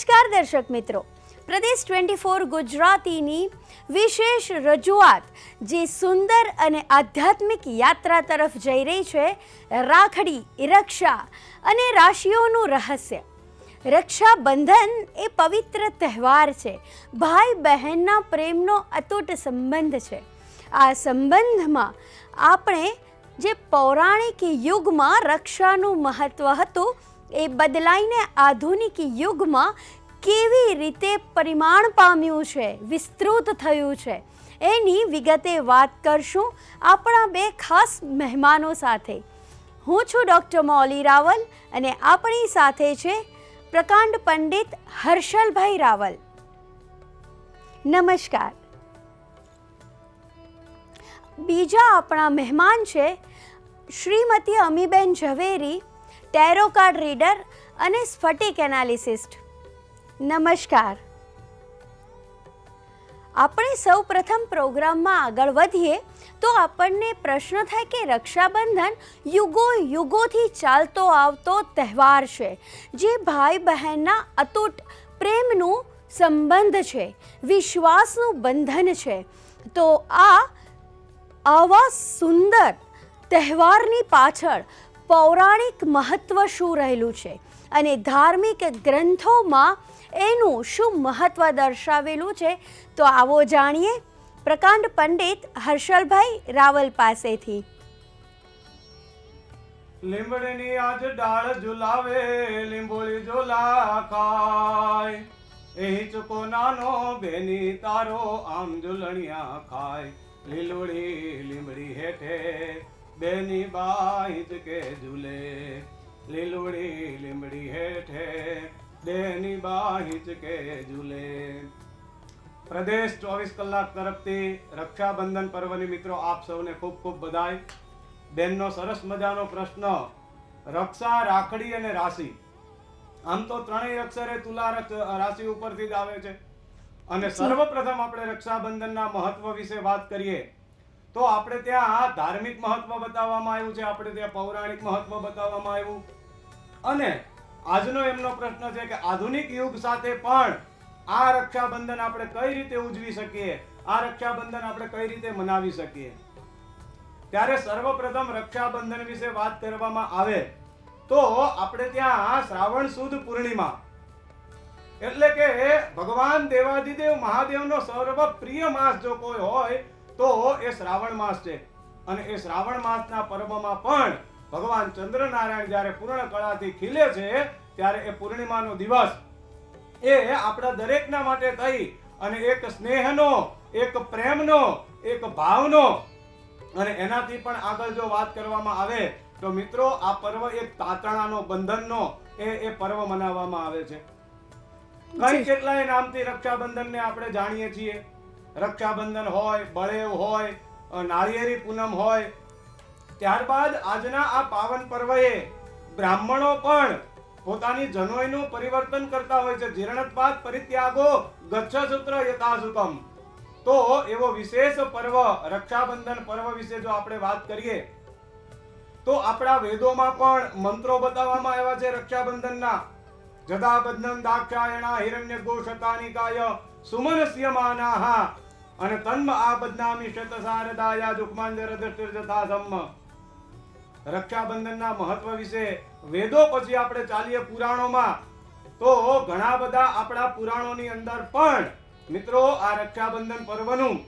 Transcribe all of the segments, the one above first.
નમસ્કાર દર્શક મિત્રો. પ્રદેશ ટ્વેન્ટી ફોર ગુજરાતીની વિશેષ રજૂઆત જે સુંદર અને આધ્યાત્મિક યાત્રા તરફ જઈ રહી છે, રાખડી, રક્ષા અને રાશિઓનું રહસ્ય. રક્ષાબંધન એ પવિત્ર તહેવાર છે. ભાઈ બહેનના પ્રેમનો અતૂટ સંબંધ છે. આ સંબંધમાં આપણે જે પૌરાણિક યુગમાં રક્ષાનું મહત્ત્વ હતું એ બદલાઈને આધુનિક યુગમાં કેવી રીતે પરિમાણ પામ્યું છે, વિસ્તૃત થયું છે, એની વિગતે વાત કરશું આપણા બે ખાસ મહેમાનો સાથે. હું છું ડૉક્ટર મૌલી રાવલ અને આપણી સાથે છે પ્રકાંડ પંડિત હર્ષલભાઈ રાવલ. નમસ્કાર. બીજા આપણા મહેમાન છે Shrimati Amiben Zaveri tarot card reader અને સ્ફટિક એનાલિસિસ્ટ. નમસ્કાર. આપણે સૌ પ્રથમ પ્રોગ્રામમાં આગળ વધીએ તો આપણને પ્રશ્ન થાય કે રક્ષાબંધન યુગો યુગોથી ચાલતો આવતો તહેવાર છે, જે ભાઈ બહેનના અતૂટ પ્રેમનું સંબંધ છે, વિશ્વાસનું બંધન છે. તો આ આવા સુંદર તહેવારની પાછળ પૌરાણિક મહત્વ શું રહેલું છે અને ધાર્મિક ગ્રંથોમાં એનું શું મહત્વ દર્શાવેલું છે તો આવો જાણીએ પ્રકાંડ પંડિત હર્ષલભાઈ રાવલ પાસેથી. લીંબડીની આજ ડાળ ઝુલાવે, લીંબોળી ઝોલા ખાય. એ ચૂકો નાનો બેની તારો આમ ઝુલણિયા ખાય. લીલોડી લીંબડી હેઠે બેની બાઈત કે ઝૂલે લીલુડી લીમડી હેઠે. બેની બાઈ કે ઝૂલે. પ્રદેશ ચોવીસ કલાક તરફથી રક્ષાબંધન પર્વની મિત્રો આપ સૌને ખૂબ ખૂબ બધાય. બેનનો સરસ મજાનો પ્રશ્ન રક્ષા રાખડી અને રાશિ? આમ તો ત્રણેય અક્ષરે તુલા રાશિ ઉપરથી જ આવે છે. અને સર્વપ્રથમ આપણે રક્ષાબંધનના મહત્વ વિશે વાત કરીએ. તો આપણે ત્યાં ધાર્મિક મહત્વ બતાવવામાં આવ્યું છે, આપણે ત્યાં પૌરાણિક મહત્વ બતાવવામાં આવ્યું. અને આજનો એમનો પ્રશ્ન છે કે આધુનિક યુગ સાથે પણ આ રક્ષાબંધન આપણે કઈ રીતે ઉજવી શકીએ? આ રક્ષાબંધન આપણે કઈ રીતે મનાવી શકીએ? ત્યારે સર્વપ્રથમ રક્ષાબંધન વિશે વાત કરવામાં આવે તો આપણે ત્યાં શ્રાવણ સુદ પૂર્ણિમા. એટલે કે ભગવાન દેવાદિદેવ મહાદેવનો સર્વ પ્રિય માસ જો કોઈ હોય તો એ શ્રાવણ માસ છે. અને એ શ્રાવણ માસના પર્વમાં પણ ભગવાન ચંદ્રનારાયણ જ્યારે પૂર્ણ કળાથી ખીલે છે ત્યારે એ પૂર્ણિમાનો દિવસ એ આપણા દરેકના માટે થઈ. અને એક સ્નેહનો એક પ્રેમનો એક ભાવનો. અને એનાથી પણ આગળ જો વાત કરવામાં આવે તો મિત્રો આ પર્વ એક તાતણાનો બંધનનો એ એ પર્વ મનાવવામાં આવે છે. કઈ કેટલાય નામથી રક્ષાબંધનને આપણે જાણીએ છીએ. રક્ષાબંધન હોય, બળેવ હોય નાળિયેરી પૂનમ હોય, ત્યારબાદ આજના આ પાવન પર્વએ બ્રાહ્મણો પણ પોતાની જનોયનું પરિવર્તન કરતા હોય છે. જીર્ણત્પાદ પરિત્યાગો ગચ્છ સૂત્ર યથાસુતમ. તો એવો વિશેષ પર્વ, રક્ષાબંધન પર્વ વિશે જો આપણે વાત કરીએ, તો આપણા વેદોમાં પણ મંત્રો બતાવવામાં આવ્યા છે રક્ષાબંધનના. જદાબદ્ધન દાક્ષાયણા હિરણ્ય ગોશતાનિકાય સુમનસ્યમાનાહ અને તન્મ આ બદનામી શતસારદાયા જુકમાંજર દૃષ્ટિર્જથા સમ્મ રક્ષાબંધનના મહત્વ વિશે વેદો પછી આપણે ચાલીએ પુરાણોમાં તો ઘણા બધા આપણા પુરાણોની અંદર પણ મિત્રો આ રક્ષાબંધન પર્વનું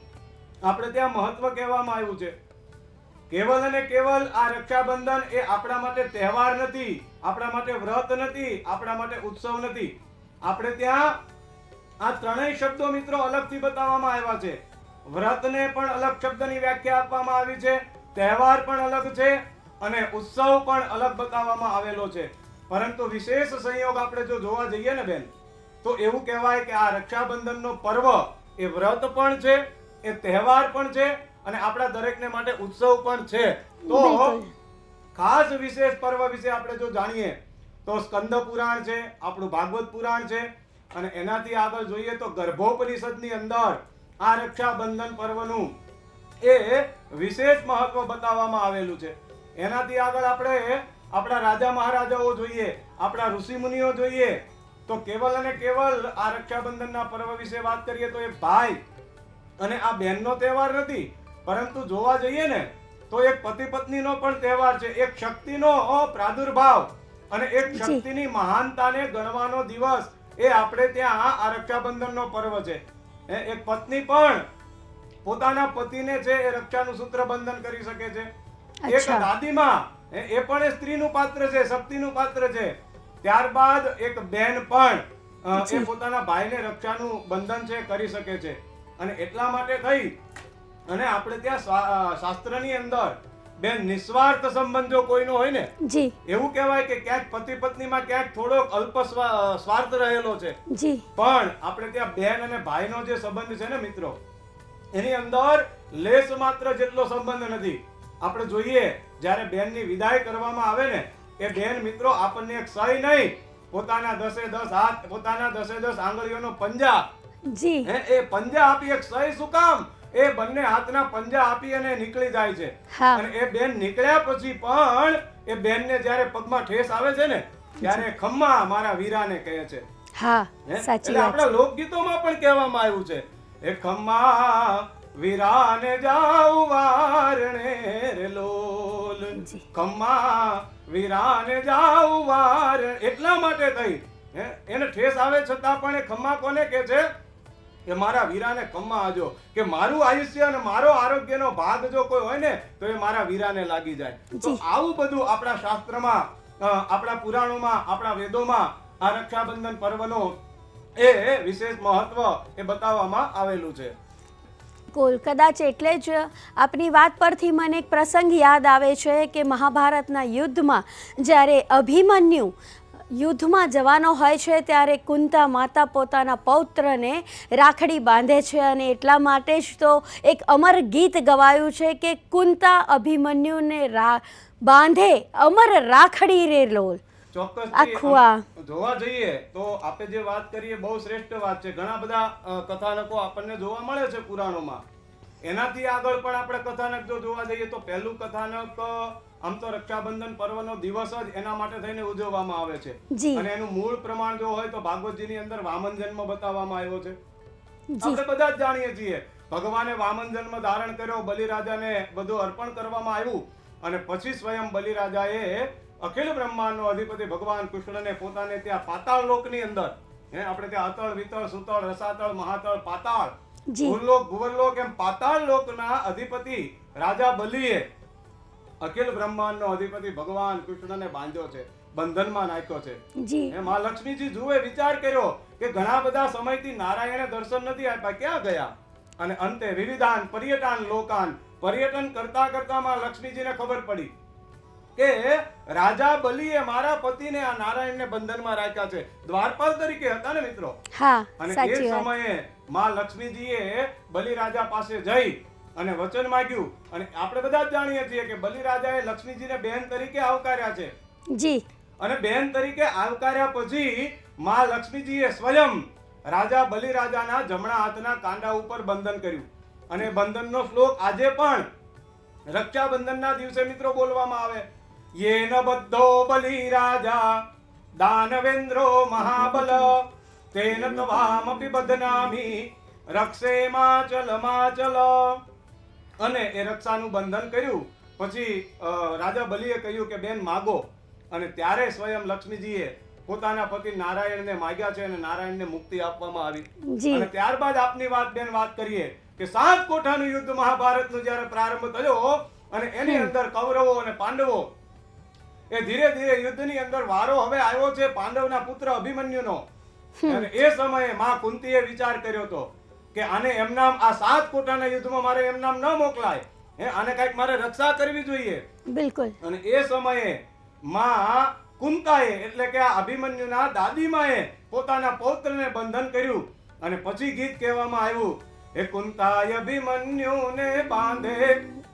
આપણે ત્યાં મહત્વ કહેવામાં આવ્યું છે કેવલ અને કેવલ આ રક્ષાબંધન એ આપણા માટે તહેવાર નથી આપણા માટે વ્રત નથી આપણા માટે ઉત્સવ નથી આપણે ત્યાં આ ત્રણેય શબ્દો મિત્રો અલગથી બતાવવામાં આવ્યા છે. વ્રતને પણ અલગ શબ્દની વ્યાખ્યા આપવામાં આવી છે તહેવાર પણ અલગ છે અને ઉત્સવ પણ અલગ બતાવવામાં આવેલો છે. પરંતુ વિશેષ સંયોગ આપણે જો જોવા જઈએ ને બેન તો એવું કહેવાય કે આ રક્ષાબંધનનો પર્વ એ વ્રત પણ છે એ તહેવાર પણ છે અને આપણા દરેકને માટે ઉત્સવ પણ છે. તો ખાસ વિશેષ પર્વ વિશે આપણે જો જાણીએ તો સ્કંદ પુરાણ છે આપણું ભાગવત પુરાણ છે અને એનાથી આગળ જોઈએ તો ગર્ભોપનિષદની અંદર આ રક્ષાબંધન પર્વનું એ વિશેષ મહત્વ બતાવવામાં આવેલું છે એનાથી આગળ આપણે આપણા રાજા મહારાજાઓ જોઈએ આપણા ઋષિ મુનિઓ જોઈએ તો કેવલ અને કેવલ આ રક્ષાબંધનના પર્વ વિશે વાત કરીએ તો એ ભાઈ અને આ બહેનનો તહેવાર નથી પરંતુ જોવા જઈએ ને તો એક પતિ પત્નીનો પણ તહેવાર છે એક શક્તિનો પ્રાદુર્ભાવ અને એક. શક્તિની મહાનતાને ગણવાનો દિવસ એ આપણે ત્યાં આ રક્ષાબંધનનો પર્વ છે. એક પત્ની પણ પોતાના પતિને છે એ રક્ષાનું સૂત્ર બંધન કરી શકે છે. એક. દાદીમાં એ પણ એ સ્ત્રીનું પાત્ર છે શક્તિનું પાત્ર છે. ત્યારબાદ એક બેન પણ એ. પોતાના ભાઈને રક્ષાનું બંધન છે કરી શકે છે. અને એટલા માટે થઈ. અને આપણે ત્યાં શાસ્ત્રની અંદર બેન નિસ્વાર્થ સંબંધ કોઈનો હોય ને જી. એવું કહેવાય કે ક્યાંક પતિ પત્નીમાં ક્યાંક થોડોક અલ્પ સ્વાર્થ રહેલો છે. જી. પણ આપણે ત્યાં બેન અને ભાઈનો જે સંબંધ છે ને મિત્રો એની અંદર લેસ માત્ર જેટલો સંબંધ નથી. આપણે જોઈએ જ્યારે બેનની વિદાય કરવામાં આવે ને એ બેન મિત્રો આપણને એક સહી નહીં પોતાના દસે દસ હાથ પોતાના દસે દસ આંગળીઓનો પંજા. જી. હે એ પંજા આપી એક સહી શું કામ? એ બંને હાથના પંજા આપી અને નીકળી જાય છે. અને એ બેન નીકળ્યા પછી પણ એ બેનને જ્યારે પગમાં ઠેસ આવે છે ને ત્યારે ખમ્મા મારા વીરાને કહે છે. હા? સાચી વાત આપણા લોકગીતોમાં પણ કહેવામાં આવ્યું છે એ ખમ્મા વીરાને જાઉ વારણે રે લોલ. ખમ્મા વીરાને જાઉ વાર એટલા માટે થઈ. હે? એને ઠેસ આવે છતાં પણ એ ખમ્મા કોને કે છે? કે મારા વીરાને કમમાં આજો કે મારું આયુષ્ય અને મારો આરોગ્યનો ભાગ જો કોઈ હોય ને તો એ મારા વીરાને લાગી જાય. તો આવું બધું આપણા શાસ્ત્રમાં આપણા પુરાણોમાં આપણા વેદોમાં આ રક્ષાબંધન પર્વનો એ વિશેષ મહત્વ એ બતાવવામાં આવેલું છે. કોલ કદાચ એટલે જ આપની વાત પરથી મને એક પ્રસંગ યાદ આવે છે કે મહાભારતના યુદ્ધમાં જ્યારે અભિમન્યુ યુદ્ધમાં જવાનો હોય છે ત્યારે કુંતા માતા પોતાના પૌત્રને રાખડી બાંધે છે અને એટલા માટે જ તો એક અમર ગીત ગવાયું છે કે કુંતા અભિમન્યુને રા બાંધે અમર રાખડી રે લોલ. ચોક્કસ આખું આ. જોવા જઈએ તો આપણે જે વાત કરીએ બહુ શ્રેષ્ઠ વાત છે. ઘણા બધા કથાનકો આપણને જોવા મળે છે પુરાણોમાં. એનાથી આગળ પણ આપણે કથાનક જો જોવા જઈએ તો પહેલું કથાનક આમ તો રક્ષાબંધન પર્વનો દિવસ જ એના માટે થઈને ઉજવવામાં આવે છે. અને એનું મૂળ પ્રમાણ જો હોય તો ભાગવતજીની અંદર વામન જન્મ બતાવવામાં આવ્યો છે. આપણે બધા જ જાણીએ છીએ. ભગવાને વામન જન્મ ધારણ કર્યો બલિરાજાને બધું અર્પણ કરવામાં આવ્યું અને પછી સ્વયં બલિરાજાએ અખિલ બ્રહ્માંડનો અધિપતિ ભગવાન કૃષ્ણને પોતાને ત્યાં પાતાળ લોકની અંદર આપણે ત્યાં અતળ વિતળ સુતળ રસાતળ મહાતળ પાતાળ. ભૂલોક ભુવનલોક એમ પાતાળ લોકના અધિપતિ રાજા બલિએ અખિલ બ્રહ્માંડનો અધિપતિ ભગવાન કૃષ્ણને બાંધ્યો છે બંધનમાં નાખ્યો છે. એ માં લક્ષ્મીજી જુએ વિચાર કર્યો કે ઘણા બધા સમયથી નારાયણે દર્શન નથી આપ્યા ક્યાં ગયા? અને અંતે વિવિધાન પર્યટન લોકાન પર્યટન કરતા કરતા માં લક્ષ્મીજીને ખબર પડી. કે રાજા બલીએ મારા પતિને આ નારાયણને બંધનમાં રાખ્યા છે. દ્વારપાલ તરીકે હતા ને મિત્રો? હા અને એ સમયે માં લક્ષ્મીજીએ બલિરાજા પાસે જઈ અને વચન માંગ્યું. અને આપણે બધા જ જાણીએ છીએ કે બલિરાજાએ લક્ષ્મીજીને બહેન તરીકે આવકાર્યા છે. જી. અને બહેન તરીકે આવકાર્યા પછી માં લક્ષ્મીજીએ સ્વયં રાજા બલિરાજાના જમણા હાથના કાંડા ઉપર બંધન કર્યું. અને બંધનનો શ્લોક આજે પણ રક્ષાબંધનના દિવસે મિત્રો બોલવામાં આવે. યેન બધ્ધો બલિરાજા दानवेन्द्रो महाबल तेन त्वामपि बदनामी રક્ષે માચલ માચલ અને એ રક્ષાનું બંધન કર્યું. પછી રાજા બલિએ કહ્યું કે બેન માગો. અને ત્યારે સ્વયં લક્ષ્મીજીએ પોતાના પતિ નારાયણને માગ્યા છે અને નારાયણને મુક્તિ આપવામાં આવી. અને ત્યારબાદ આપની વાત બેન વાત કરીએ કે સાત કોઠાનું યુદ્ધ મહાભારતનું જ્યારે પ્રારંભ થયો અને એની અંદર કૌરવો અને પાંડવો એ ધીરે ધીરે યુદ્ધની અંદર વારો હવે આવ્યો છે પાંડવના પુત્ર અભિમન્યુનો. અને એ સમયે માં કુંતીએ વિચાર કર્યો હતો કે આને એમનામ આ સાત કોટાના યુદ્ધમાં મારે એમનામ ન મોકલાય. હે આને કંઈક મારે રક્ષા કરવી જોઈએ. બિલકુલ. અને એ સમયે માં કુંતાએ એટલે કે આ અભિમન્યુના દાદીમાએ પોતાના પૌત્રને બંધન કર્યું. અને પછી ગીત કહેવામાં આવ્યું હે કુંતાય અભિમન્યુને બાંધે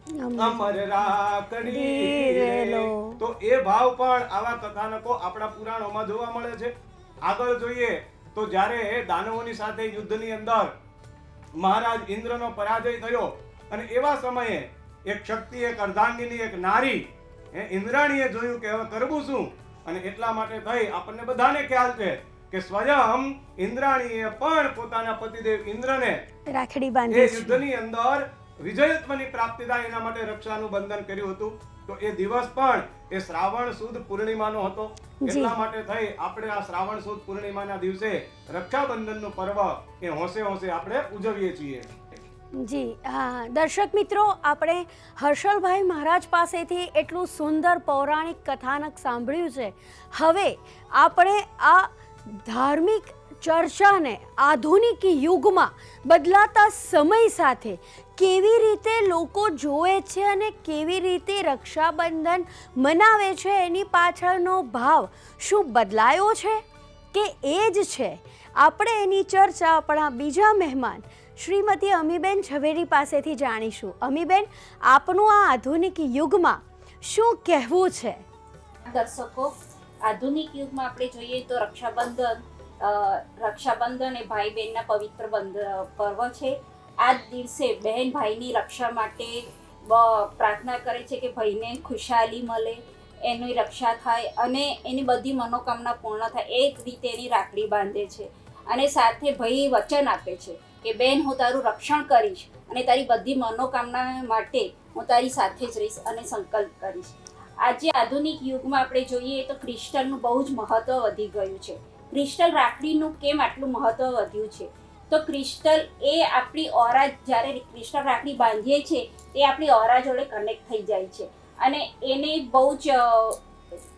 અમર રાખડી. રેલો. તો એ ભાવ પણ આવા કથાનકો આપણા પુરાણોમાં જોવા મળે છે. આગળ જોઈએ તો જ્યારે દાનવોની સાથે યુદ્ધની અંદર મહારાજ ઇન્દ્રનો પરાજય થયો અને એવા સમયે એક શક્તિ એક અર્ધાંગીની એક નારી એ ઇન્દ્રાણીએ જોયું કે હવે કરવું શું? અને એટલા માટે થઈ આપણને બધાને ખ્યાલ છે કે સ્વયં ઇન્દ્રાણીએ પણ પોતાના પતિદેવ ઇન્દ્રને રાખડી બાંધી યુદ્ધની અંદર વિજયત્વની પ્રાપ્તિ થાય એના માટે રક્ષાનું બંધન કર્યું હતું. તો એ દિવસ પણ એ શ્રાવણ સુદ પૂર્ણિમાનો હતો. એટલા માટે થઈ આપણે આ શ્રાવણ સુદ પૂર્ણિમાના દિવસે રક્ષાબંધનનું પર્વ એ હોંશે હોંશે આપણે ઉજવીએ છીએ. જી હા. દર્શક મિત્રો આપણે હર્ષલભાઈ મહારાજ પાસેથી એટલું સુંદર પૌરાણિક કથાનક સાંભળ્યું છે. હવે આપણે આ ધાર્મિક ચર્ચાને આધુનિક યુગમાં બદલાતા સમય સાથે કેવી રીતે લોકો જોવે છે અને કેવી રીતે રક્ષાબંધન મનાવે છે એની પાછળનો ભાવ શું બદલાયો છે કે એ જ છે? આપણે એની ચર્ચા આપણા બીજા મહેમાન શ્રીમતી અમીબેન ઝવેરી પાસેથી જાણીશું. અમીબેન, આપનું આ આધુનિક યુગમાં શું કહેવું છે? દર્શકો, આધુનિક યુગમાં આપણે જોઈએ તો રક્ષાબંધન રક્ષાબંધન એ ભાઈ બહેનના પવિત્ર બંધ પર્વ છે. આ દિવસે બહેન ભાઈની રક્ષા માટે પ્રાર્થના કરે છે કે ભાઈને ખુશાલી મળે, એની રક્ષા થાય અને એની બધી મનોકામના પૂર્ણ થાય. એ જ રીતે એની રાખડી બાંધે છે અને સાથે ભાઈ વચન આપે છે કે બેન હું તારું રક્ષણ કરીશ અને તારી બધી મનોકામના માટે હું તારી સાથે જ રહીશ અને સંકલ્પ કરીશ. આજે આધુનિક યુગમાં આપણે જોઈએ તો ક્રિસ્ટલનું બહુ જ મહત્ત્વ વધી ગયું છે. ક્રિસ્ટલ રાખડીનું કેમ આટલું મહત્ત્વ વધ્યું છે? તો ક્રિસ્ટલ એ આપણી ઓરા જ્યારે ક્રિસ્ટલ રાખડી બાંધીએ છીએ તે આપણી ઓરા જોડે કનેક્ટ થઈ જાય છે અને એને બહુ જ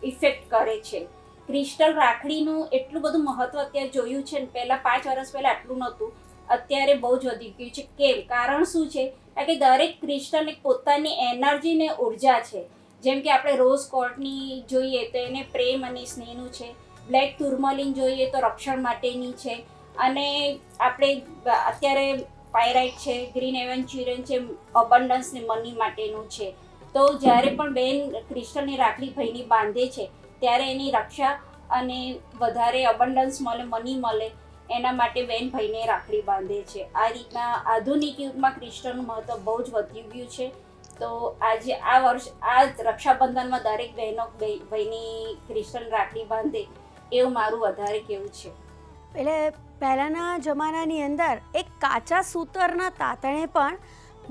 ઇફેક્ટ કરે છે. ક્રિસ્ટલ રાખડીનું એટલું બધું મહત્વ અત્યારે જોયું છે ને, પહેલાં પાંચ વર્ષ પહેલાં આટલું નહોતું, અત્યારે બહુ જ વધી ગયું છે. કેમ? કારણ શું છે? કારણ કે દરેક એક પોતાની એનર્જી ને ઊર્જા છે. જેમ કે આપણે રોઝ કોર્ટની જોઈએ તો એને પ્રેમ અને સ્નેહનું છે. બ્લેક ટુર્મલિન જોઈએ તો રક્ષણ માટેની છે. અને આપણે અત્યારે પાયરાઇટ છે, ગ્રીન એવેન્ચ્યુરિયન છે, અબન્ડન્સ ને મની માટેનું છે. તો જ્યારે પણ બેન ક્રિસ્ટલની રાખડી ભાઈની બાંધે છે, ત્યારે એની રક્ષા અને વધારે અબન્ડન્સ મળે, મની મળે, એના માટે બેન ભાઈને રાખડી બાંધે છે. આ રીતના આધુનિક યુગમાં ક્રિસ્ટલનું મહત્વ બહુ જ વધી ગયું છે. તો આજે આ વર્ષ, આ રક્ષાબંધનમાં દરેક બહેનો ભાઈની ક્રિસ્ટલ રાખડી બાંધે. એવું મારું વધારે કેવું છે. એટલે પહેલાંના જમાનાની અંદર એક કાચા સૂતરના તાતણે પણ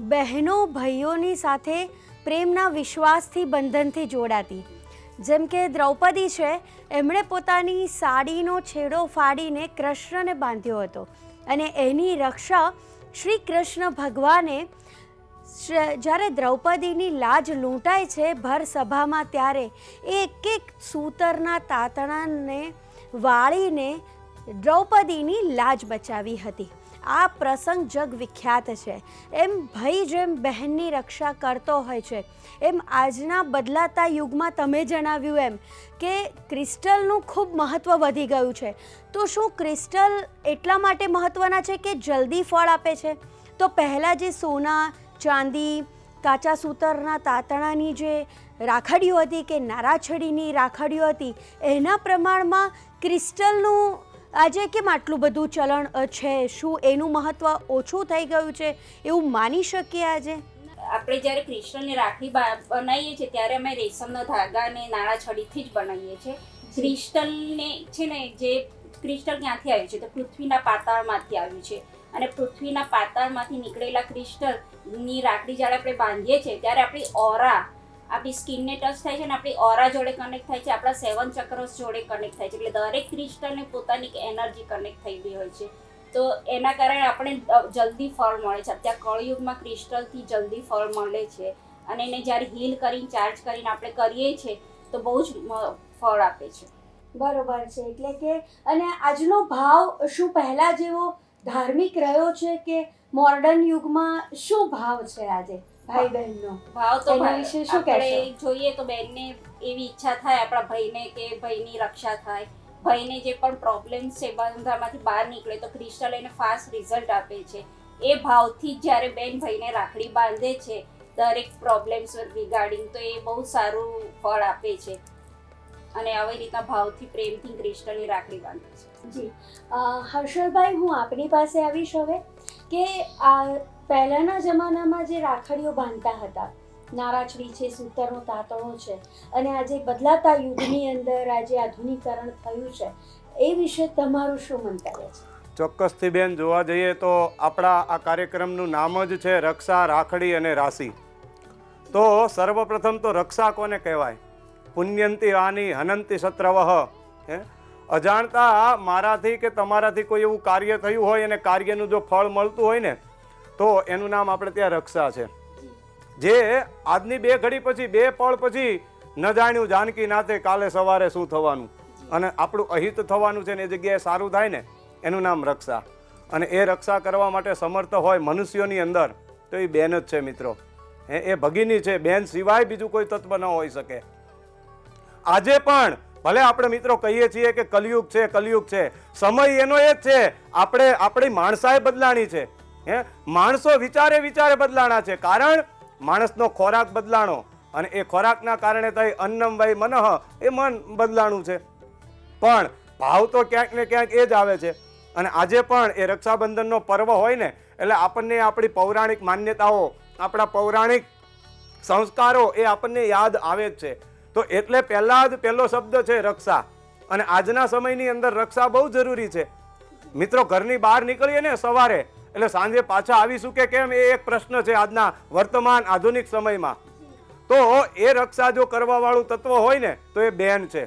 બહેનો ભાઈઓની સાથે પ્રેમના વિશ્વાસથી બંધનથી જોડાતી. જેમ કે દ્રૌપદી છે, એમણે પોતાની સાડીનો છેડો ફાડીને કૃષ્ણને બાંધ્યો હતો અને એની રક્ષા શ્રી કૃષ્ણ ભગવાને જ્યારે દ્રૌપદીની લાજ લૂંટાય છે ભર સભામાં, ત્યારે એક એક સૂતરના તાતણાને વાળીને દ્રૌપદીની લાજ બચાવી હતી. આ પ્રસંગ જગ વિખ્યાત છે. એમ ભાઈ જેમ બહેનની રક્ષા કરતો હોય છે. એમ આજના બદલાતા યુગમાં તમે જણાવ્યું એમ કે ક્રિસ્ટલનું ખૂબ મહત્ત્વ વધી ગયું છે. તો શું ક્રિસ્ટલ એટલા માટે મહત્ત્વના છે કે જલ્દી ફળ આપે છે? તો પહેલાં જે સોના ચાંદી કાચા સૂતરના તાતણાની જે રાખડીઓ હતી કે નારાછડીની રાખડીઓ હતી એના પ્રમાણમાં ક્રિસ્ટલનું આજે કેમ આટલું બધું ચલણ છે? શું એનું મહત્ત્વ ઓછું થઈ ગયું છે? એવું માની શકીએ આજે? આપણે જ્યારે ક્રિસ્ટલની રાખડી બનાવીએ છીએ ત્યારે અમે રેશમના ધાગા અને નાળાછડીથી જ બનાવીએ છીએ. ક્રિસ્ટલને છે ને જે ક્રિસ્ટલ ક્યાંથી આવ્યું છે? તો પૃથ્વીના પાતાળમાંથી આવ્યું છે. અને પૃથ્વીના પાતાળમાંથી નીકળેલા ક્રિસ્ટલની રાખડી જ્યારે આપણે બાંધીએ છીએ, ત્યારે આપણી ઓરા, આપણી સ્કિનને ટચ થાય છે અને આપણી ઓરા જોડે કનેક્ટ થાય છે. આપણા સેવન ચક્રસ જોડે કનેક્ટ થાય છે. એટલે દરેક ક્રિસ્ટલને પોતાની એનર્જી કનેક્ટ થયેલી હોય છે. તો એના કારણે આપણે જલ્દી ફળ મળે છે. અત્યારે કળયુગમાં ક્રિસ્ટલથી જલ્દી ફળ મળે છે. અને એને જ્યારે હીલ કરીને ચાર્જ કરીને આપણે કરીએ છીએ, તો બહુ જ ફળ આપે છે. બરોબર છે. એટલે કે, અને આજનો ભાવ શું પહેલાં જેવો ધાર્મિક રહ્યો છે કે મોર્ડન યુગમાં શું ભાવ છે આજે ભાઈ બહેનનો ભાવ તો એના વિશે શું કહેશો? જોઈએ તો બેનને એવી ઈચ્છા થાય આપણા ભાઈને કે ભાઈની રક્ષા થાય. ભાઈને જે પણ પ્રોબ્લેમ છે બંધામાંથી બહાર નીકળે તો ક્રિસ્ટલ એને ફાસ્ટ રિઝલ્ટ આપે છે. એ ભાવથી જ્યારે બેન ભાઈને રાખડી બાંધે છે દરેક પ્રોબ્લેમ્સ રિગાર્ડિંગ તો એ બહુ સારું ફળ આપે છે. અને આવી રીતના ભાવથી પ્રેમથી ક્રિસ્ટલની રાખડી બાંધે છે. જી. હર્ષદભાઈ હું આપની પાસે આવીશ હવે કે આ પહેલાંના જમાનામાં જે રાખડીઓ બાંધતા હતા નારાછડી છે સૂતરનો તાતણો છે અને આજે બદલાતા યુગની અંદર આજે આધુનિકરણ થયું છે, એ વિશે તમારું શું મંતવ્ય છે? ચોક્કસથી બેન, જોવા જઈએ તો આપણા આ કાર્યક્રમનું નામ જ છે રક્ષા, રાખડી અને રાશિ. તો સર્વપ્રથમ તો રક્ષા કોને કહેવાય? પુણ્યંતી આની હનંતી સત્રવહ, હે? અજાણતા મારાથી કે તમારાથી કોઈ એવું કાર્ય થયું હોય અને કાર્યનું જો ફળ મળતું હોય ને, તો એનું નામ આપણે ત્યાં રક્ષા છે. જે આજની બે ઘડી પછી, બે પળ પછી ન જાણ્યું જાનકી નાથે કાલે સવારે શું થવાનું. અને આપણું અહિત થવાનું છે ને એ જગ્યાએ સારું થાય ને, એનું નામ રક્ષા. અને એ રક્ષા કરવા માટે સમર્થ હોય મનુષ્યોની અંદર, તો એ બેન જ છે મિત્રો. એ ભગીની છે. બેન સિવાય બીજું કોઈ તત્વ ન હોઈ શકે. આજે પણ ભલે આપણે મિત્રો કહીએ છીએ કે કલયુગ છે કલયુગ છે, સમય એનો એ જ છે, આપણે, આપણી માણસાએ બદલાણી છે. હે? માણસો વિચારે વિચારે બદલાણા છે. કારણ માણસનો ખોરાક બદલાણો અને એ ખોરાકના કારણે થઈ અન્નમ વય મનઃ, એ મન બદલાણું છે. પણ ભાવ તો ક્યાંક ને ક્યાંક એ જ આવે છે. અને આજે પણ એ રક્ષાબંધનનો પર્વ હોય ને, એટલે આપણને આપણી પૌરાણિક માન્યતાઓ, આપણા પૌરાણિક સંસ્કારો એ આપણને યાદ આવે જ છે. તો એટલે પહેલા જ પહેલો શબ્દ છે રક્ષા. અને આજના સમયની અંદર રક્ષા બહુ જરૂરી છે. મિત્રો, ઘરની બહાર નીકળીએ ને સવારે, એટલે સાંજે પાછા આવીશું કે કેમ એ એક પ્રશ્ન છે આજના વર્તમાન આધુનિક સમયમાં. તો એ રક્ષા જો કરવા વાળું તત્વ હોય ને, તો એ બેન છે.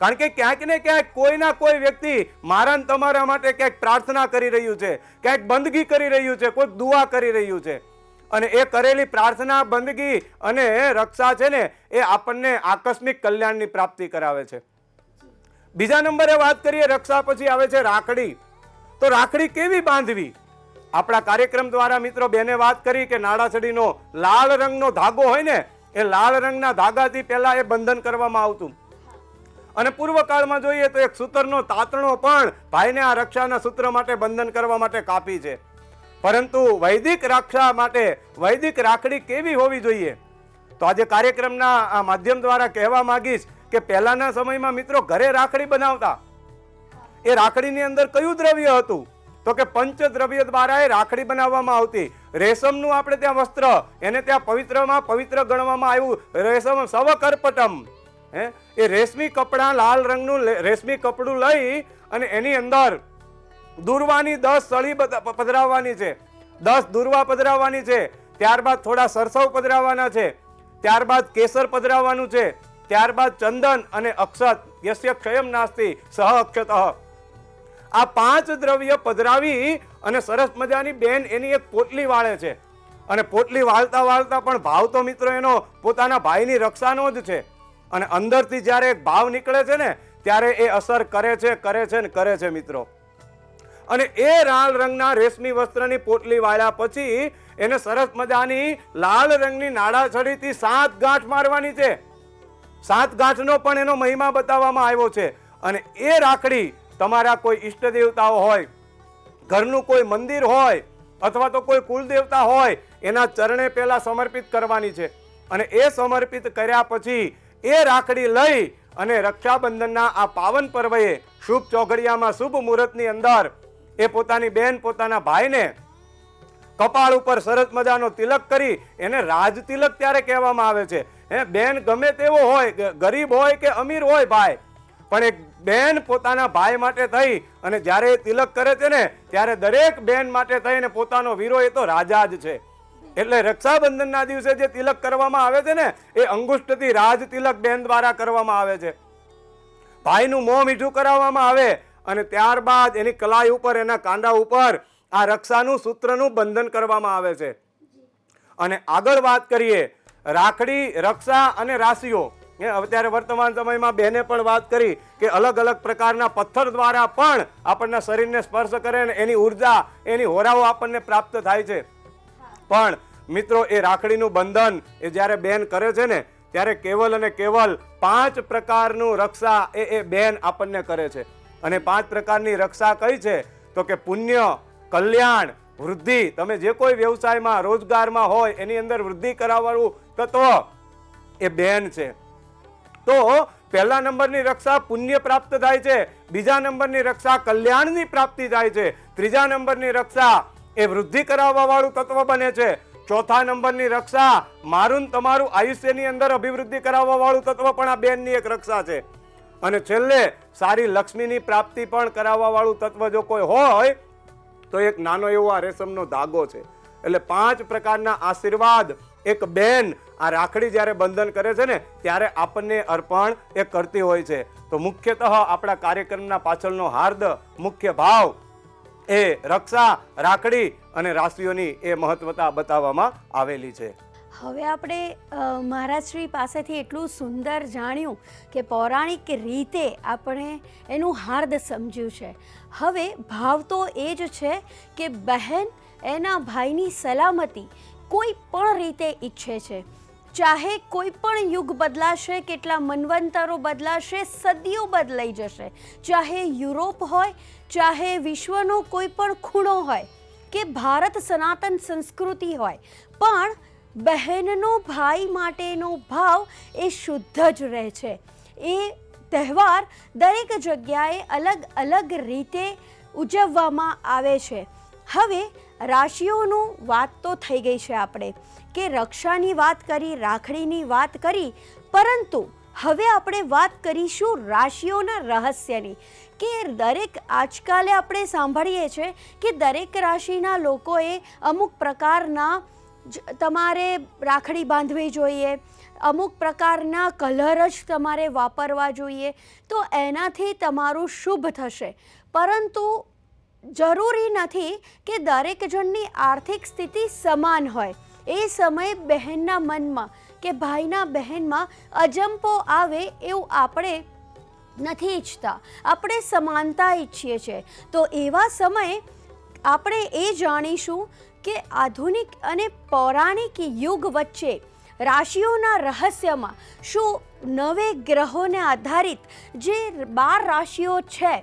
કારણ કે ક્યાંક ને ક્યાંક કોઈના કોઈ વ્યક્તિ મારા તમારા માટે ક્યાંક પ્રાર્થના કરી રહ્યું છે, ક્યાંક બંદગી કરી રહ્યું છે, કોઈક દુઆ કરી રહ્યું છે. અને એ કરેલી પ્રાર્થના, બંદગી અને રક્ષા છે ને, એ આપણને આકસ્મિક કલ્યાણની પ્રાપ્તિ કરાવે છે. બીજા નંબરે વાત કરીએ, રક્ષા પછી આવે છે રાખડી. તો રાખડી કેવી બાંધવી? આપણા કાર્યક્રમ દ્વારા મિત્રો બેને વાત કરી કે નાડાસડીનો લાલ રંગનો ધાગો હોય ને, એ લાલ રંગના ધાગાથી પહેલાં એ બંધન કરવામાં આવતું. અને પૂર્વકાળમાં જોઈએ તો એક સૂતરનો તાતણો પણ ભાઈને આ રક્ષાના સૂત્ર માટે બંધન કરવા માટે કાપી છે. પરંતુ વૈદિક રક્ષા માટે વૈદિક રાખડી કેવી હોવી જોઈએ? તો આજે કાર્યક્રમના આ માધ્યમ દ્વારા કહેવા માંગીશ કે પહેલાના સમયમાં મિત્રો ઘરે રાખડી બનાવતા. એ રાખડીની અંદર કયું દ્રવ્ય હતું? તો કે પંચ દ્રવ્ય દ્વારા એ રાખડી બનાવવામાં આવતી. રેશમનું આપણે ત્યાં વસ્ત્ર, એને ત્યાં પવિત્રમાં પવિત્ર ગણવામાં આવ્યું. રેશમ સવકર્પટમ. હે? એ રેશમી કપડાં લાલ રંગનું રેશમી કપડું લઈ અને એની અંદર દુર્વાની દસ સળી પધરાવવાની છે. દસ દૂરવા પધરાવવાની છે. ત્યારબાદ થોડા સરસવ પધરાવવાના છે. ત્યારબાદ કેસર પધરાવવાનું છે. ત્યારબાદ ચંદન અને અક્ષત. યસ્ય ક્ષયમ નાસ્તિ સહ અક્ષત. આ પાંચ દ્રવ્ય પધરાવી અને સરસ મજાની બેન એની એક પોટલી વાળે છે. અને પોટલી વાળતા વાળતા પણ ભાવ તો મિત્રો એનો પોતાના ભાઈની રક્ષાનો જ છે. અને અંદરથી જ્યારે એક ભાવ નીકળે છે ને, ત્યારે એ અસર કરે છે કરે છે ને કરે છે મિત્રો. અને એ લાલ રંગના રેશમી વસ્ત્રની પોટલી વાળ્યા પછી એને સરસ મજાની લાલ રંગની નાડા છડીથી સાત ગાંઠ મારવાની છે. સાત ગાંઠનો પણ એનો મહિમા બતાવવામાં આવ્યો છે. અને એ રાખડી તમારા કોઈ ઈષ્ટ દેવતાઓ હોય, ઘરનું કોઈ મંદિર હોય અથવા તો કોઈ કુલ દેવતા હોય, એના ચરણે પહેલાં સમર્પિત કરવાની છે. અને એ સમર્પિત કર્યા પછી એ રાખડી લઈ અને રક્ષાબંધનના આ પાવન પર્વએ શુભ ચોઘડિયામાં શુભ મુહૂર્તની અંદર એ પોતાની બેન, પોતાના ભાઈને કપાળ ઉપર સરસ મજાનો તિલક કરી એને રાજ તિલક ત્યારે કહેવામાં આવે છે. હે, બેન ગમે તેવો હોય ગરીબ હોય કે અમીર હોય ભાઈ, પણ એક બેન પોતાના ભાઈ માટે થઈ અને જ્યારે એ તિલક કરે છે ને, ત્યારે દરેક બેન માટે થઈને પોતાનો વીરો એ તો રાજા જ છે. એટલે રક્ષાબંધનના દિવસે જે તિલક કરવામાં આવે છે ને, એ અંગુષ્ઠથી રાજ તિલક બેન દ્વારા કરવામાં આવે છે. ભાઈનું મોં મીઠું કરાવવામાં આવે અને ત્યારબાદ એની કલાઈ ઉપર, એના કાંડા ઉપર, આ રક્ષાનું સૂત્રનું બંધન કરવામાં આવે છે. અને આગળ વાત કરીએ, રાખડી, રક્ષા અને રાશિઓ. અત્યારે વર્તમાન સમયમાં બેને પણ વાત કરી કે અલગ અલગ પ્રકારના પથ્થર દ્વારા પણ આપણના શરીરને સ્પર્શ કરે ને એની ઊર્જા, એની હોરાઓ આપણને પ્રાપ્ત થાય છે. પણ મિત્રો, એ રાખડીનું બંધન એ જ્યારે બેન કરે છે ને, ત્યારે કેવલ અને કેવલ પાંચ પ્રકારનું રક્ષા એ એ બેન આપણને કરે છે. અને પાંચ પ્રકારની રક્ષા કઈ છે? તો કે પુણ્ય, કલ્યાણ, વૃદ્ધિ. તમે જે કોઈ વ્યવસાયમાં, રોજગારમાં હોય, એની અંદર વૃદ્ધિ કરાવવાનું તત્વ એ બેન છે. તો પહેલા નંબરની રક્ષા પુણ્ય પ્રાપ્ત થાય છે. બીજા નંબરની રક્ષા કલ્યાણની પ્રાપ્તિ થાય છે. ત્રીજા નંબરની રક્ષા એ વૃદ્ધિ કરાવવા વાળું તત્વ બને છે. ચોથા નંબરની રક્ષા મારું તમારું આયુષ્યની અંદર અભિવૃદ્ધિ કરાવવા વાળું તત્વ પણ આ બેનની એક રક્ષા છે. અને છેલ્લે સારી લક્ષ્મીની પ્રાપ્તિ પણ કરાવવા વાળું તત્વ જો કોઈ હોય, તો એક નાનો એવો આ રેશમનો ધાગો છે. એટલે પાંચ પ્રકારના આશીર્વાદ એક બેન આ રાખડી જ્યારે બંધન કરે છે ને, ત્યારે આપણને અર્પણ એ કરતી હોય છે. તો મુખ્યતઃ આપણા કાર્યક્રમના પાછળનો હાર્દ, મુખ્ય ભાવ એ રક્ષા, રાખડી અને રાશિઓની એ મહત્વતા બતાવવામાં આવેલી છે. હવે આપણે મહારાજશ્રી પાસેથી એટલું સુંદર જાણ્યું કે પૌરાણિક રીતે આપણે એનું હાર્દ સમજ્યું છે. હવે ભાવ તો એ જ છે કે બહેન એના ભાઈની સલામતી કોઈ પણ રીતે ઈચ્છે છે. ચાહે કોઈ પણ યુગ બદલાશે, કેટલા મનવંતરો બદલાશે, સદીઓ બદલાઈ જશે. ચાહે યુરોપ હોય, ચાહે વિશ્વનો કોઈ પણ ખૂણો હોય, કે ભારત સનાતન સંસ્કૃતિ હોય. પણ બહેનનો ભાઈ માટેનો ભાવ એ શુદ્ધ જ રહે છે. એ તહેવાર દરેક જગ્યાએ અલગ અલગ રીતે ઉજવવામાં આવે છે. હવે રાશિઓનું વાત તો થઈ ગઈ છે આપણે, કે રક્ષાની વાત કરી, રાખડીની વાત કરી, પરંતુ હવે આપણે વાત કરીશું રાશિઓના રહસ્યની, કે દરેક આજકાલે આપણે સાંભળીએ છીએ કે દરેક રાશિના લોકોએ અમુક પ્રકારના તમારે રાખડી બાંધવી જોઈએ, અમુક પ્રકારના કલર જ તમારે વાપરવા જોઈએ, તો એનાથી તમારું શુભ થશે. પરંતુ જરૂરી નથી કે દરેક જણની આર્થિક સ્થિતિ સમાન હોય. એ સમયે બહેનના મનમાં કે ભાઈના બહેનમાં અજંપો આવે એવું આપણે નથી ઈચ્છતા. આપણે સમાનતા ઈચ્છીએ છીએ. તો એવા સમયે આપણે એ જાણીશું કે આધુનિક અને પૌરાણિક યુગ વચ્ચે રાશિઓના રહસ્યમાં શું નવે ગ્રહોને આધારિત જે બાર રાશિઓ છે,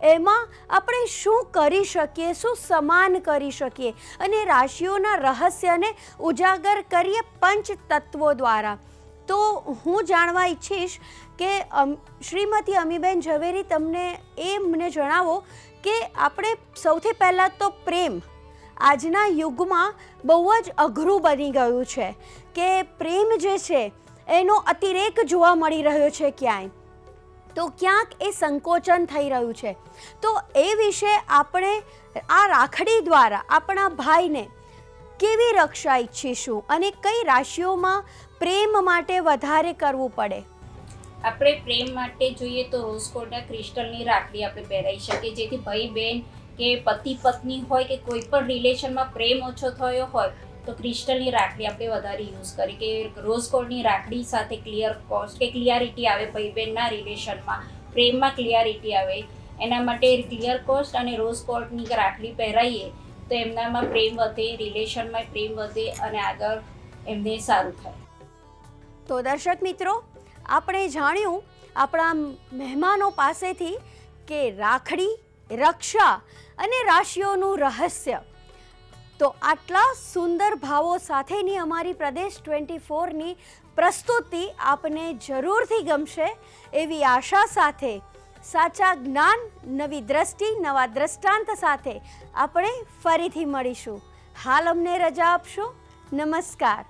એમાં આપણે શું કરી શકીએ, શું સમાન કરી શકીએ અને રાશિઓના રહસ્યને ઉજાગર કરીએ પંચ તત્વો દ્વારા. તો હું જાણવા ઈચ્છીશ કે શ્રીમતી અમીબેન ઝવેરી, તમને એ મને જણાવો કે આપણે સૌથી પહેલાં તો પ્રેમ આજના યુગમાં બહુ જ અઘરું બની ગયું છે કે પ્રેમ જે છે, એનો અતિરેક જોવા મળી રહ્યો છે ક્યાંય. તો ક્યાંક એ સંકોચન થઈ રહ્યું છે. તો એ વિશે આપણે આ રાખડી દ્વારા આપણા ભાઈને કેવી રક્ષા ઈચ્છીશું અને કઈ રાશિઓમાં પ્રેમ માટે વધારે કરવું પડે? આપણે પ્રેમ માટે જોઈએ તો રોઝ ગોલ્ડના ક્રિસ્ટલની રાખડી આપણે પહેરાવી શકીએ, જેથી ભાઈ બહેન કે પતિ પત્ની હોય કે કોઈ પણ રિલેશનમાં પ્રેમ ઓછો થયો હોય, તો ક્રિસ્ટલની રાખડી આપણે વધારે યુઝ કરી કે રોઝ ગોલ્ડની રાખડી સાથે ક્લિયર કોસ્ટ કે ક્લિયરિટી આવે ભાઈ બહેનના રિલેશનમાં. પ્રેમમાં ક્લિયરિટી આવે. એના માટે ક્લિયર કોસ્ટ અને રોઝ ગોલ્ડની રાખડી પહેરાવીએ તો એમનામાં પ્રેમ વધે, રિલેશનમાં પ્રેમ વધે અને આગળ એમને સારું થાય. તો દર્શક મિત્રો, આપણે જાણ્યું આપણા મહેમાનો પાસેથી કે રાખડી, રક્ષા અને રાશિઓનું રહસ્ય. તો આટલા સુંદર ભાવો સાથેની અમારી પ્રદેશ ટ્વેન્ટી ફોરની પ્રસ્તુતિ આપને જરૂરથી ગમશે એવી આશા સાથે, સાચા જ્ઞાન, નવી દ્રષ્ટિ, નવા દ્રષ્ટાંત સાથે આપણે ફરીથી મળીશું. હાલ અમને રજા આપશો. નમસ્કાર.